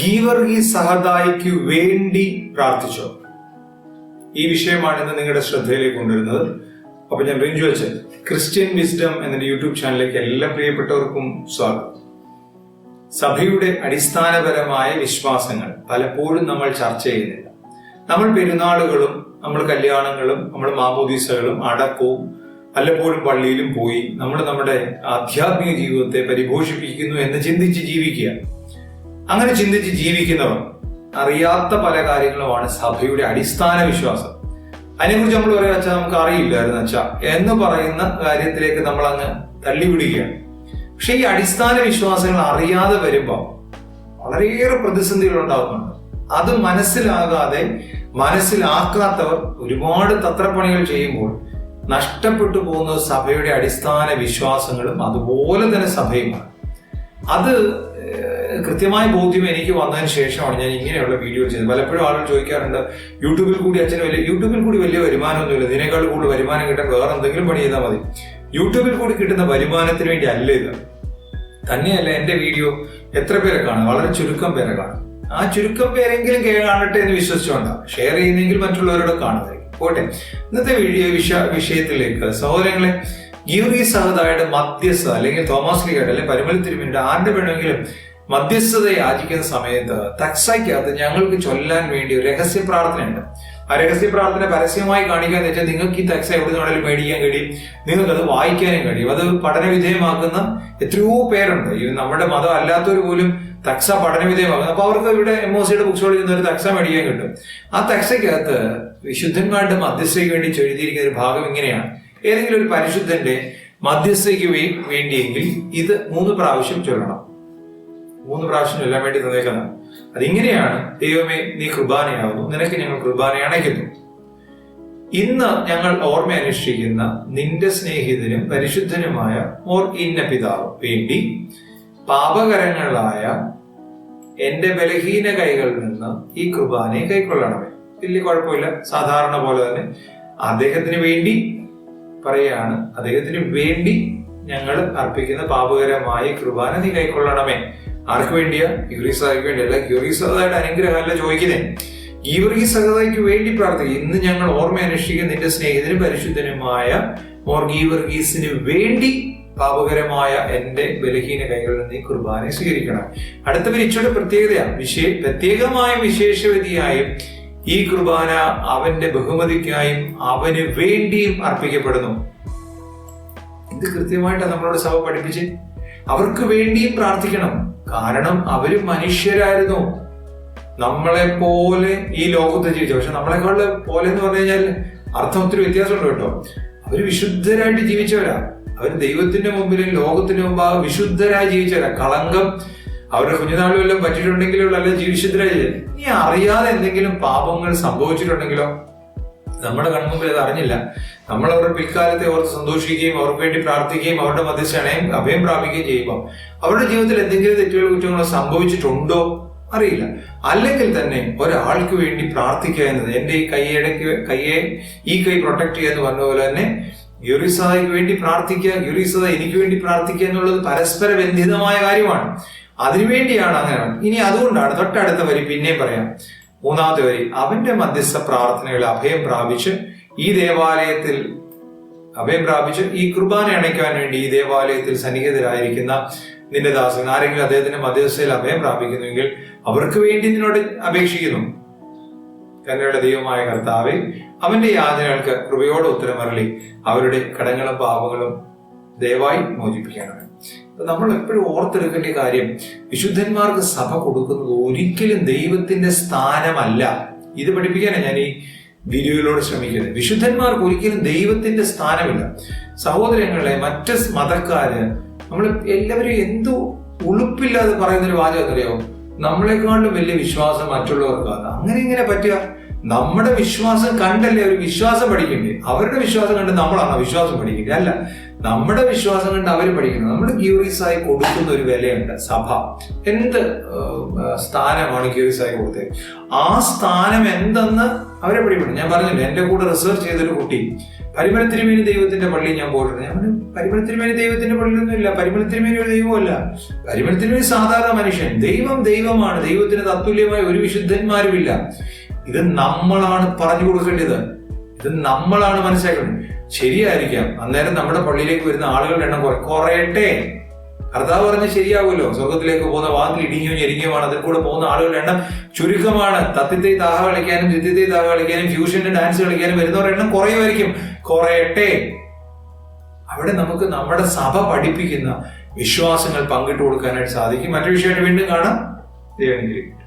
ഗീവർഗി സഹദായിക്ക് വേണ്ടി പ്രാർത്ഥിച്ചോ? ഈ വിഷയമാണ് ഇന്ന് നിങ്ങളുടെ ശ്രദ്ധയിലേക്ക് കൊണ്ടുവരുന്നത്. അപ്പൊ ഞാൻ റിഞ്ചു വെച്ച് ക്രിസ്ത്യൻ വിസ്ഡം എന്ന യൂട്യൂബ് ചാനലിലേക്ക് എല്ലാ പ്രിയപ്പെട്ടവർക്കും സ്വാഗതം. സഭയുടെ അടിസ്ഥാനപരമായ വിശ്വാസങ്ങൾ പലപ്പോഴും നമ്മൾ ചർച്ച ചെയ്യുന്നില്ല. നമ്മൾ പെരുന്നാളുകളും നമ്മൾ കല്യാണങ്ങളും നമ്മൾ മാമോദീസകളും അടക്കവും പലപ്പോഴും പള്ളിയിലും പോയി നമ്മൾ നമ്മുടെ ആധ്യാത്മിക ജീവിതത്തെ പരിപോഷിപ്പിക്കുന്നു എന്ന് ചിന്തിച്ച് ജീവിക്കുക. അങ്ങനെ ചിന്തിച്ച് ജീവിക്കുന്നവർ അറിയാത്ത പല കാര്യങ്ങളുമാണ് സഭയുടെ അടിസ്ഥാന വിശ്വാസം. അതിനെക്കുറിച്ച് നമ്മൾ പറയുക വെച്ചാൽ നമുക്ക് അറിയില്ലായിരുന്നു അച്ഛാ എന്ന് പറയുന്ന കാര്യത്തിലേക്ക് നമ്മൾ അങ്ങ് തള്ളിവിടുകയാണ്. പക്ഷെ ഈ അടിസ്ഥാന വിശ്വാസങ്ങൾ അറിയാതെ വരുമ്പോൾ വളരെയേറെ പ്രതിസന്ധികൾ ഉണ്ടാകുന്നുണ്ട് അത് മനസ്സിലാകാതെ മനസ്സിലാക്കാത്തവർ ഒരുപാട് തത്രപ്പണികൾ ചെയ്യുമ്പോൾ നഷ്ടപ്പെട്ടു പോകുന്നത് സഭയുടെ അടിസ്ഥാന വിശ്വാസങ്ങളും അതുപോലെ തന്നെ സഭയുമാണ്. അത് കൃത്യമായ ബോധ്യം എനിക്ക് വന്നതിന് ശേഷമാണ് ഞാൻ ഇങ്ങനെയുള്ള വീഡിയോ ചെയ്യുന്നത് പലപ്പോഴും ആളുകൾ ചോദിക്കാറുണ്ട് യൂട്യൂബിൽ കൂടി അച്ഛന് വലിയ യൂട്യൂബിൽ കൂടി വലിയ വരുമാനമൊന്നുമില്ല ഇതിനേക്കാൾ കൂടുതൽ വരുമാനം കിട്ടാൻ വേറെ എന്തെങ്കിലും പണി ചെയ്താൽ മതി. യൂട്യൂബിൽ കൂടി കിട്ടുന്ന വരുമാനത്തിന് വേണ്ടി അല്ല ഇത്. തന്നെയല്ല എന്റെ വീഡിയോ എത്ര പേരെ കാണും? വളരെ ചുരുക്കം പേരെ കാണും. ആ ചുരുക്കം പേരെങ്കിലും കാണട്ടെ എന്ന് വിശ്വസിച്ചുകൊണ്ടാണ് ഷെയർ ചെയ്യുന്നെങ്കിൽ മറ്റുള്ളവരോട് കാണുന്നതായിരിക്കും. പോട്ടെ. ഇന്നത്തെ വീഡിയോ വിഷ വിഷയത്തിലേക്ക്. സഹോദരങ്ങളെ ഗീറി സഹദായുടെ മധ്യസ്ഥ അല്ലെങ്കിൽ തോമസ് ലീഗായിട്ട് അല്ലെങ്കിൽ പരിമൽ തിരുമിന്റെ ആരുടെ വേണമെങ്കിലും മധ്യസ്ഥത യാചിക്കുന്ന സമയത്ത് തക്സയ്ക്കകത്ത് ഞങ്ങൾക്ക് ചൊല്ലാൻ വേണ്ടി ഒരു രഹസ്യ പ്രാർത്ഥനയുണ്ട്. ആ രഹസ്യ പ്രാർത്ഥന പരസ്യമായി കാണിക്കാന്ന് വെച്ചാൽ നിങ്ങൾക്ക് ഈ തക്സ എവിടെ നിന്നാണെങ്കിലും മേടിക്കാൻ കഴിയും. നിങ്ങൾക്ക് അത് വായിക്കാനും കഴിയും. അത് പഠന വിധേയമാക്കുന്ന എത്രയോ പേരുണ്ട്. ഈ നമ്മുടെ മതം അല്ലാത്തവർ പോലും തക്സ പഠന വിധേയമാകുന്നു അപ്പൊ അവർക്ക് ഇവിടെ എം ഒ സിയുടെ ബുക്സ് ചെന്ന ഒരു തക്സ മേടിക്കാൻ കിട്ടും. ആ തക്സയ്ക്കകത്ത് വിശുദ്ധന്മാരുടെ മധ്യസ്ഥയ്ക്ക് വേണ്ടി എഴുതിയിരിക്കുന്ന ഒരു ഭാഗം ഇങ്ങനെയാണ്. ഏതെങ്കിലും ഒരു പരിശുദ്ധന്റെ മധ്യസ്ഥയ്ക്ക് വേണ്ടിയെങ്കിൽ ഇത് മൂന്ന് പ്രാവശ്യം ചൊല്ലണം. മൂന്ന് പ്രാവശ്യം ചൊല്ലാൻ വേണ്ടി തന്നേക്കുന്നത് അതിങ്ങനെയാണ് ദൈവമേ നീ കൃപാനയാകുന്നു നിനക്ക് ഞങ്ങൾ കുർബാന അണയ്ക്കുന്നു. ഇന്ന് ഞങ്ങൾ ഓർമ്മ അനുഷ്ഠിക്കുന്ന നിന്റെ സ്നേഹിതനും പരിശുദ്ധനുമായ ഓർ ഇന്ന പിതാവ് വേണ്ടി പാപകരങ്ങളായ എന്റെ ബലഹീന കൈകളിൽ നിന്ന് ഈ കുർബാനയെ കൈക്കൊള്ളണമേ. വലിയ കുഴപ്പമില്ല. സാധാരണ പോലെ തന്നെ അദ്ദേഹത്തിന് വേണ്ടി പറയാണ്. അദ്ദേഹത്തിന് വേണ്ടി ഞങ്ങൾ അർപ്പിക്കുന്ന പാപകരമായ കുർബാന നീ കൈക്കൊള്ളണമേ. ആർക്ക് വേണ്ടിയാ? ഗ്യൂറീസായ്ക്ക് വേണ്ടിയല്ല ഗ്യൂറീസതായിട്ട് അനുഗ്രഹമല്ല ചോദിക്കുന്നേ. ഗീവർഗീസഹതയ്ക്ക് വേണ്ടി പ്രാർത്ഥിക്കും. ഇന്ന് ഞങ്ങൾ ഓർമ്മ അനുഷ്ഠിക്കുന്ന നിന്റെ സ്നേഹിതനും പരിശുദ്ധനുമായ മോർ വേണ്ടി പാപകരമായ എന്റെ ബലഹീന കൈകളിൽ നിന്ന് കുർബാന സ്വീകരിക്കണം. അടുത്ത പരീക്ഷയുടെ പ്രത്യേകതയാണ് വിശേ പ്രത്യേകമായ വിശേഷവതിയായും ഈ കുർബാന അവന്റെ ബഹുമതിക്കായും അവന് വേണ്ടിയും അർപ്പിക്കപ്പെടുന്നു. ഇത് കൃത്യമായിട്ടാണ് നമ്മളോട് സഭ പഠിപ്പിച്ച്. അവർക്ക് വേണ്ടിയും പ്രാർത്ഥിക്കണം. കാരണം അവർ മനുഷ്യരായിരുന്നു. നമ്മളെ പോലെ ഈ ലോകത്ത് ജീവിച്ചു പക്ഷെ നമ്മളെക്കാളും പോലെ എന്ന് പറഞ്ഞു കഴിഞ്ഞാൽ അർത്ഥം ഒത്തിരി വ്യത്യാസമുണ്ട് കേട്ടോ. അവർ വിശുദ്ധരായിട്ട് ജീവിച്ചവരാ. അവർ ദൈവത്തിന്റെ മുമ്പിലും ലോകത്തിന്റെ മുമ്പാ വിശുദ്ധരായി ജീവിച്ചവരാ. കളങ്കം അവരുടെ കുഞ്ഞുനാളിൽ വല്ലതും പറ്റിയിട്ടുണ്ടെങ്കിലോ അല്ല വിശുദ്ധരായി ജീവിച്ചത്. ഇനി അറിയാതെ എന്തെങ്കിലും പാപങ്ങൾ സംഭവിച്ചിട്ടുണ്ടെങ്കിലോ? നമ്മുടെ കൺമുമ്പിൽ ഇത് അറിഞ്ഞില്ല. നമ്മൾ അവരുടെ പിൽക്കാലത്തെ ഓർത്ത് സന്തോഷിക്കുകയും അവർക്ക് വേണ്ടി പ്രാർത്ഥിക്കുകയും അവരുടെ മധ്യസ്ഥണയും അഭയം പ്രാപിക്കുകയും ചെയ്യുമ്പോൾ അവരുടെ ജീവിതത്തിൽ എന്തെങ്കിലും തെറ്റുകൾ കുറ്റങ്ങളോ സംഭവിച്ചിട്ടുണ്ടോ? അറിയില്ല. അല്ലെങ്കിൽ തന്നെ ഒരാൾക്ക് വേണ്ടി പ്രാർത്ഥിക്കുക എന്നത് എന്റെ ഈ കൈയടയ്ക്ക് കയ്യെ ഈ കൈ പ്രൊട്ടക്ട് ചെയ്യുക എന്ന് പറഞ്ഞ പോലെ തന്നെ യുറിസദയ്ക്ക് വേണ്ടി പ്രാർത്ഥിക്കുക യുറിസദ എനിക്ക് വേണ്ടി പ്രാർത്ഥിക്കുക എന്നുള്ളത് പരസ്പര ബന്ധിതമായ കാര്യമാണ്. അതിനുവേണ്ടിയാണ് അങ്ങനെ. ഇനി അതുകൊണ്ടാണ് തൊട്ടടുത്ത വരി പിന്നെയും പറയാം. മൂന്നാമത്തെ വരി അവന്റെ മധ്യസ്ഥ പ്രാർത്ഥനകൾ അഭയം പ്രാപിച്ച് ഈ ദേവാലയത്തിൽ അഭയം പ്രാപിച്ച് ഈ കുർബാന അണയ്ക്കാൻ വേണ്ടി ഈ ദേവാലയത്തിൽ സന്നിഹിതരായിരിക്കുന്ന നിന്റെ ദാസൻ ആരെങ്കിലും അദ്ദേഹത്തിന്റെ മധ്യസ്ഥയിൽ അഭയം പ്രാപിക്കുന്നുവെങ്കിൽ അവർക്ക് വേണ്ടി നിന്നോട് അപേക്ഷിക്കുന്നു. തങ്ങളുടെ ദൈവമായ കർത്താവെ അവന്റെ യാചനകൾക്ക് കൃപയോടെ ഉത്തരമരളി. അവരുടെ കടങ്ങളും പാപങ്ങളും ദയവായി മോചിപ്പിക്കണമേ. അപ്പൊ നമ്മൾ എപ്പോഴും ഓർത്തെടുക്കേണ്ട കാര്യം വിശുദ്ധന്മാർക്ക് സഭ കൊടുക്കുന്നത് ഒരിക്കലും ദൈവത്തിന്റെ സ്ഥാനമല്ല. ഇത് പഠിപ്പിക്കാനാണ് ഞാൻ ഈ വീഡിയോയിലൂടെ ശ്രമിക്കുന്നത്. വിശുദ്ധന്മാർക്ക് ഒരിക്കലും ദൈവത്തിന്റെ സ്ഥാനമില്ല. സഹോദരങ്ങളെ മറ്റ് മതക്കാര് നമ്മൾ എല്ലാവരും എന്തോ ഉളുപ്പില്ലാതെ പറയുന്നൊരു വാചകം അറിയോ നമ്മളെക്കാളും വലിയ വിശ്വാസം മറ്റുള്ളവർക്കാണ്. അങ്ങനെ ഇങ്ങനെ പറ്റുക? നമ്മുടെ വിശ്വാസം കണ്ടല്ലേ? ഒരു വിശ്വാസം പഠിക്കണ്ടേ? അവരുടെ വിശ്വാസം കണ്ട് നമ്മളാണ് വിശ്വാസം പഠിക്കേണ്ടത്. അല്ല നമ്മുടെ വിശ്വാസം കണ്ട് അവർ പഠിക്കുന്നത് നമ്മൾ ക്യൂറിയസ് ആയി കൊടുക്കുന്ന ഒരു വിലയുണ്ട് സഭ. എന്ത് സ്ഥാനമാണ് ക്യൂറിയസ് ആയി കൊടുത്തത്? ആ സ്ഥാനം എന്തെന്ന് അവരെ പഠിക്കണം ഞാൻ പറഞ്ഞില്ല എന്റെ കൂടെ റിസർച്ച് ചെയ്തൊരു കുട്ടി പരിമല തിരുമേനി ദൈവത്തിന്റെ പള്ളിയിൽ ഞാൻ പോയിട്ടുണ്ട്. ഞാൻ പറഞ്ഞു പരിമല തിരുമേനി ദൈവത്തിന്റെ പള്ളിയൊന്നും ഇല്ല. പരിമല തിരുമേനി ഒരു ദൈവമല്ല പരിമല തിരുമേനി സാധാരണ മനുഷ്യൻ. ദൈവം ദൈവമാണ്. ദൈവത്തിന് തത്തുല്യമായ ഒരു വിശുദ്ധന്മാരുമില്ല. ഇത് നമ്മളാണ് പറഞ്ഞു കൊടുക്കേണ്ടത്. ഇത് നമ്മളാണ് മനസ്സിലാക്കേണ്ടത്. ശരിയായിരിക്കാം. അന്നേരം നമ്മുടെ പള്ളിയിലേക്ക് വരുന്ന ആളുകളുടെ എണ്ണം കുറയട്ടെ. കർത്താവ് പറഞ്ഞ ശരിയാവുമല്ലോ. സ്വർഗത്തിലേക്ക് പോകുന്ന വാതിൽ ഇടിഞ്ഞോ ഞെരിഞ്ഞുമാണ് അതിൽ കൂടെ പോകുന്ന ആളുകളുടെ എണ്ണം ചുരുക്കമാണ്. തത്തിത്തെ താഹ കളിക്കാനും ജിത്തിത്തെ താഹ കളിക്കാനും ഫ്യൂഷന്റെ ഡാൻസ് കളിക്കാനും വരുന്നവരുടെ എണ്ണം കുറയുമായിരിക്കും. കുറയട്ടെ. അവിടെ നമുക്ക് നമ്മുടെ സഭ പഠിപ്പിക്കുന്ന വിശ്വാസങ്ങൾ പങ്കിട്ട് കൊടുക്കാനായിട്ട് സാധിക്കും. മറ്റു വിഷയമായിട്ട് വീണ്ടും കാണാം. ദൈവം അനുഗ്രഹിക്കട്ടെ.